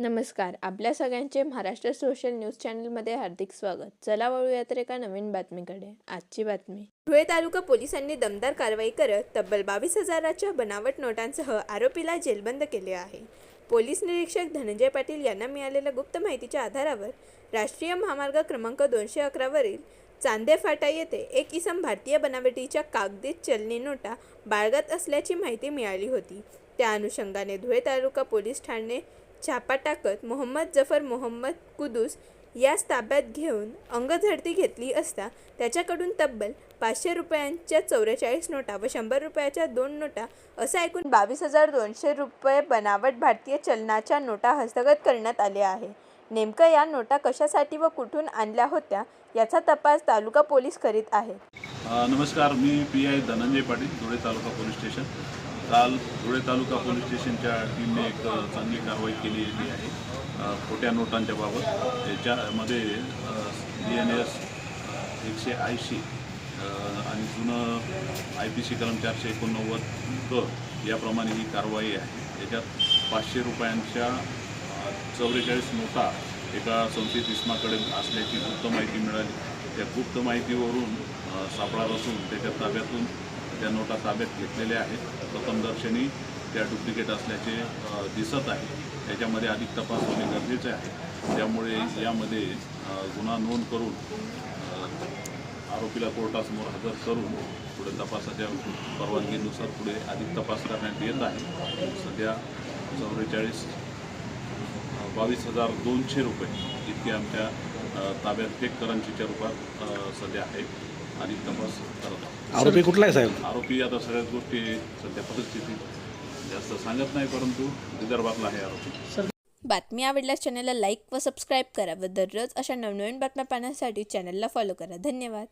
नमस्कार. आपल्या सगळ्यांचे महाराष्ट्र सोशल न्यूज चॅनलमध्ये हार्दिक स्वागत. चला वळूया तर एका नवीन बातमीकडे. आजची बातमी. धुळे तालुका पोलिसांनी दमदार कारवाई करत तब्बल बावीस हजाराच्या बनावट नोटांसह आरोपीला जेलबंद केले आहे. पोलीस निरीक्षक धनंजय पाटील यांना मिळालेल्या गुप्त माहितीच्या आधारावर राष्ट्रीय महामार्ग क्रमांक दोनशे अकरावरील चांदे फाटा येथे एक इसम भारतीय बनावटीच्या कागदी चलनी नोटा बाळगत असल्याची माहिती मिळाली होती. त्या अनुषंगाने धुळे तालुका पोलीस ठाणे छापा टाकत मोहम्मद जफर मोहम्मद कुदूस यास ताब्यात घेऊन अंगझडती घेतली असता त्याच्याकडून तब्बल पाचशे रुपयांच्या चौवेचाळीस नोटा व शंभर रुपयाच्या दोन नोटा असा एकूण बावीस हजार दोनशे रुपये बनावट भारतीय चलनाच्या नोटा हस्तगत करण्यात आले आहे. नेमकं या नोटा कशासाठी व कुठून आणल्या होत्या याचा तपास तालुका पोलीस करीत आहे नमस्कार मी P I Dhananjay Patil Dhule taluka police station. काल धुळे तालुका पोलीस स्टेशनच्या टीमने एक चांगली कारवाई केलेली आहे. खोट्या नोटांच्या बाबत. त्याच्यामध्ये डी एन एस एकशे ऐंशी आणि जुनं आय पी सी कलम चारशे एकोणनव्वद क याप्रमाणे ही कारवाई आहे. याच्यात पाचशे रुपयांच्या चौवेचाळीस नोटा एका संशयित इस्माकडे असल्याची गुप्त माहिती मिळाली. त्या गुप्त माहितीवरून सापळा रचून त्याच्या ताब्यातून त्या नोटा ताब्यात घेतलेल्या आहेत. प्रथमदर्शनी त्या डुप्लिकेट असल्याचे दिसत आहे. त्याच्यामध्ये अधिक तपास होणे गरजेचे आहे. त्यामुळे यामध्ये गुन्हा नोंद करून आरोपीला कोर्टासमोर हजर करून पुढे तपासाच्या परवानगीनुसार पुढे अधिक तपास करण्यात येत आहे. सध्या चौवेचाळीस बावीस हजार दोनशे रुपये इतके आमच्या ताब्यात चेक करंचीच्या रूपात सध्या आहे. आणि तपास करत आहोत. आरोपी कुठला आहे साहेब? आरोपी आता सगळ्याच गोष्टी सध्या परिस्थितीत जास्त सांगत नाही परंतु विदर्भातला आहे आरोपी. बातमी आवडल्यास चॅनलला लाईक व सबस्क्राईब करा व दररोज अशा नवनवीन बातम्या पाहण्यासाठी चॅनलला फॉलो करा. धन्यवाद.